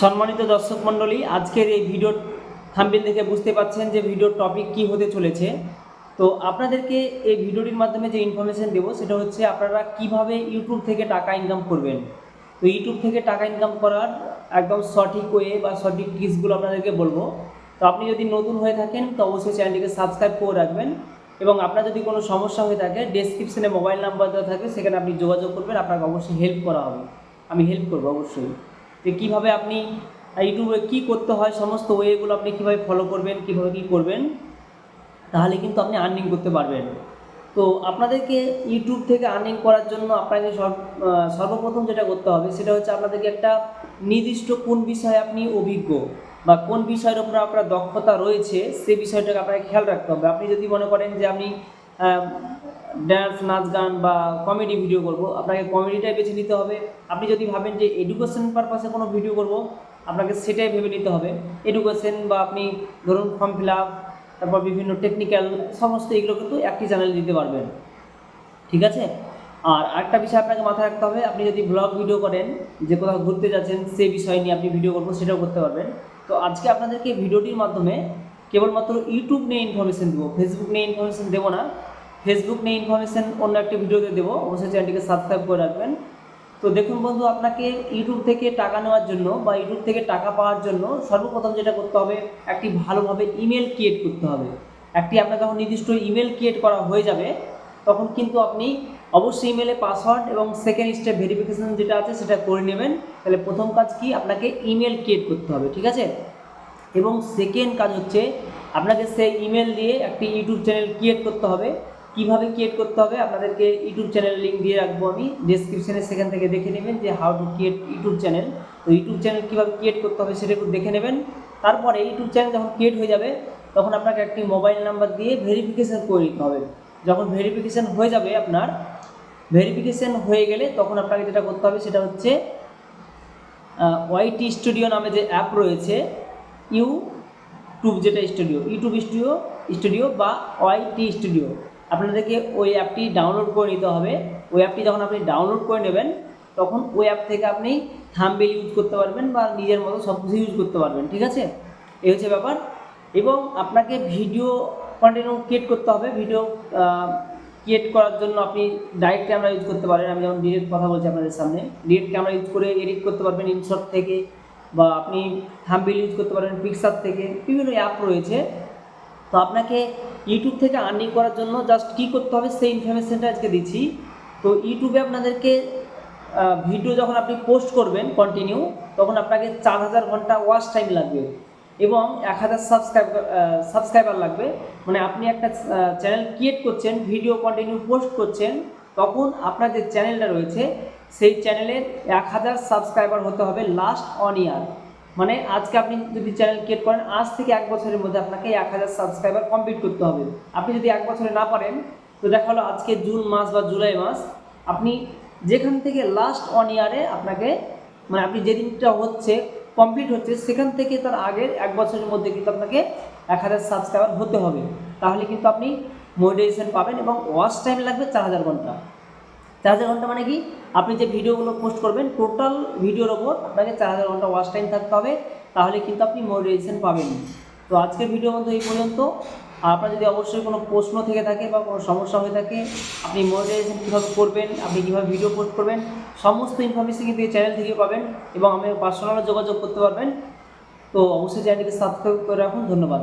সম্মানিত দর্শক মণ্ডলী, আজকের এই ভিডিও থাম্বেল দেখে বুঝতে পাচ্ছেন যে ভিডিওর টপিক কি হতে চলেছে। তো আপনাদেরকে এই ভিডিওটির মাধ্যমে যে ইনফরমেশন দেবো, সেটা হচ্ছে আপনারা কীভাবে ইউটিউব থেকে টাকা ইনকাম করবেন। তো ইউটিউব থেকে টাকা ইনকাম করার একদম সঠিক ওয়ে বা সঠিক টিপসগুলো আপনাদেরকে বলব। তো আপনি যদি নতুন হয়ে থাকেন, তো অবশ্যই চ্যানেলটিকে সাবস্ক্রাইব করে রাখবেন এবং আপনার যদি কোনো সমস্যা হয়ে থাকে ডেসক্রিপশনে মোবাইল নাম্বার দেওয়া থাকবে, সেখানে আপনি যোগাযোগ করবেন, আপনাকে অবশ্যই হেল্প করা হবে। আমি হেল্প করব, অবশ্যই। যে কীভাবে আপনি ইউটিউবে কী করতে হয়, সমস্ত ওয়েগুলো আপনি কীভাবে ফলো করবেন, কীভাবে কী করবেন, তাহলে কিন্তু আপনি আর্নিং করতে পারবেন। তো আপনাদেরকে ইউটিউব থেকে আর্নিং করার জন্য আপনাকে সর্ব সর্বপ্রথম যেটা করতে হবে, সেটা হচ্ছে আপনাদেরকে একটা নির্দিষ্ট কোন বিষয়ে আপনি অভিজ্ঞ বা কোন বিষয়ের উপর আপনার দক্ষতা রয়েছে, সে বিষয়টাকে আপনাকে খেয়াল রাখতে হবে। আপনি যদি মনে করেন যে আপনি ড্যান্স নাচ, গান বা কমেডি ভিডিও করব। আপনাকে কমেডিটাই বেছে নিতে হবে। আপনি যদি ভাবেন যে এডুকেশন পারপাসে কোনো ভিডিও করব, আপনাকে সেটাই ভেবে নিতে হবে। এডুকেশন বা আপনি ধরুন ফর্ম ফিল আপ তারপর বিভিন্ন টেকনিক্যাল সমস্ত এগুলো কিন্তু একটি চ্যানেলে দিতে পারবেন। ঠিক আছে? আর আরেকটা বিষয় আপনাকে মাথায় রাখতে হবে, আপনি যদি ব্লগ ভিডিও করেন, যে কোথাও ঘুরতে যাচ্ছেন সেই বিষয় নিয়ে আপনি ভিডিও করব, সেটাও করতে পারবেন। তো আজকে আপনাদেরকে ভিডিওটির মাধ্যমে কেবলমাত্র ইউটিউব নিয়ে ইনফরমেশন দেবো ফেসবুক নিয়ে ইনফরমেশন দেবো না ফেসবুক নিয়ে ইনফরমেশন অন্য একটা ভিডিওতে দেবো, অবশ্যই চ্যানেলটিকে সাবস্ক্রাইব করে রাখবেন। তো দেখুন বন্ধু, আপনাকে ইউটিউব থেকে টাকা নেওয়ার জন্য বা ইউটিউব থেকে টাকা পাওয়ার জন্য সর্বপ্রথম যেটা করতে হবে, একটি ভালোভাবে ইমেল ক্রিয়েট করতে হবে। একটি আপনার যখন নির্দিষ্ট ইমেল ক্রিয়েট করা হয়ে যাবে, তখন কিন্তু আপনি অবশ্যই ইমেলে পাসওয়ার্ড এবং সেকেন্ড স্টেপ ভেরিফিকেশন যেটা আছে সেটা করে নেবেন। তাহলে প্রথম কাজ কি? আপনাকে ইমেল ক্রিয়েট করতে হবে, ঠিক আছে? এবং সেকেন্ড কাজ হচ্ছে আপনাকে সেই ইমেল দিয়ে একটি ইউটিউব চ্যানেল ক্রিয়েট করতে হবে। কীভাবে ক্রিয়েট করতে হবে আপনাদেরকে ইউটিউব চ্যানেল লিঙ্ক দিয়ে রাখব আমি। ডিসক্রিপশনে সেখান থেকে দেখে নেবেন যে how to create YouTube channel তো ইউটিউব চ্যানেল কীভাবে ক্রিয়েট করতে হবে সেটা একটু দেখে নেবেন। তারপরে ইউটিউব চ্যানেল যখন ক্রিয়েট হয়ে যাবে, তখন আপনাকে একটি মোবাইল নাম্বার দিয়ে ভেরিফিকেশন করে নিতে হবে। যখন ভেরিফিকেশান হয়ে যাবে আপনার ভেরিফিকেশান হয়ে গেলে তখন আপনাকে যেটা করতে হবে সেটা হচ্ছে ওয়াইটি স্টুডিও নামে যে অ্যাপ রয়েছে ইউটিউব যেটা স্টুডিও ইউটিউব স্টুডিও স্টুডিও বা ওয়াইটি স্টুডিও। আপনাদেরকে ওই অ্যাপটি ডাউনলোড করে নিতে হবে। ওই অ্যাপটি যখন আপনি ডাউনলোড করে নেবেন, তখন ওই অ্যাপ থেকে আপনি থাম্বেল ইউজ করতে পারবেন বা নিজের মতো সব কিছু ইউজ করতে পারবেন, ঠিক আছে? এই হচ্ছে ব্যাপার। এবং আপনাকে ভিডিও কন্টিনিউ ক্রিয়েট করতে হবে। ভিডিও ক্রিয়েট করার জন্য আপনি ডাইরেক্ট ক্যামেরা ইউজ করতে পারেন। আমি যেমন ডিরেক্ট কথা বলছি আপনাদের সামনে ডিরেক্ট ক্যামেরা ইউজ করে এডিট করতে পারবেন ইনশট থেকে। বা আপনি থাম্বেল ইউজ করতে পারেন পিক্সার থেকে বিভিন্ন অ্যাপ রয়েছে। তো আপনাকে ইউটিউব থেকে আর্নিং করার জন্য জাস্ট কী করতে হবে, সেই ইনফরমেশনটা আজকে দিচ্ছি। তো ইউটিউবে আপনাদেরকে ভিডিও যখন আপনি পোস্ট করবেন কন্টিনিউ তখন আপনাকে চার হাজার ঘণ্টা ওয়াচ টাইম লাগবে এবং এক হাজার সাবস্ক্রাইব সাবস্ক্রাইবার লাগবে। মানে আপনি একটা চ্যানেল ক্রিয়েট করছেন ভিডিও কন্টিনিউ পোস্ট করছেন তখন আপনার যে চ্যানেলটা রয়েছে। সেই চ্যানেলের এক হাজার সাবস্ক্রাইবার হতে হবে লাস্ট অন ইয়ার মানে আজকে আপনি যদি চ্যানেল ক্রিয়েট করেন, আজ থেকে এক বছরের মধ্যে আপনাকে এক হাজার সাবস্ক্রাইবার কমপ্লিট করতে হবে। আপনি যদি এক বছরে না পারেন, তো দেখা হলো আজকে জুন মাস বা জুলাই মাস, আপনি যেখান থেকে লাস্ট ওয়ান ইয়ারে আপনাকে মানে আপনি যেদিনটা হচ্ছে কমপ্লিট হচ্ছে, সেখান থেকে তার আগের এক বছরের মধ্যে কিন্তু আপনাকে এক হাজার সাবস্ক্রাইবার হতে হবে। তাহলে কিন্তু আপনি মোটিভেশন পাবেন এবং ওয়াচ টাইম লাগবে চার হাজার ঘণ্টা। চার হাজার ঘণ্টা মানে কি? আপনি যে ভিডিওগুলো পোস্ট করবেন টোটাল ভিডিওর ওপর আপনাকে চার হাজার ঘণ্টা ওয়াচ টাইম থাকতে হবে, তাহলে কিন্তু আপনি মোটিভেশন পাবেন। তো আজকের ভিডিও মধ্যে এই পর্যন্ত। আপনার যদি অবশ্যই কোনো প্রশ্ন থেকে থাকে বা কোনো সমস্যা হয়ে থাকে, আপনি মোটিভেশন কীভাবে করবেন, আপনি কীভাবে ভিডিও পোস্ট করবেন, সমস্ত ইনফরমেশন কিন্তু এই চ্যানেল থেকে পাবেন এবং আমি পার্সোনালও যোগাযোগ করতে পারবেন। তো অবশ্যই চ্যানেলটিকে সাবস্ক্রাইব করে রাখুন। ধন্যবাদ।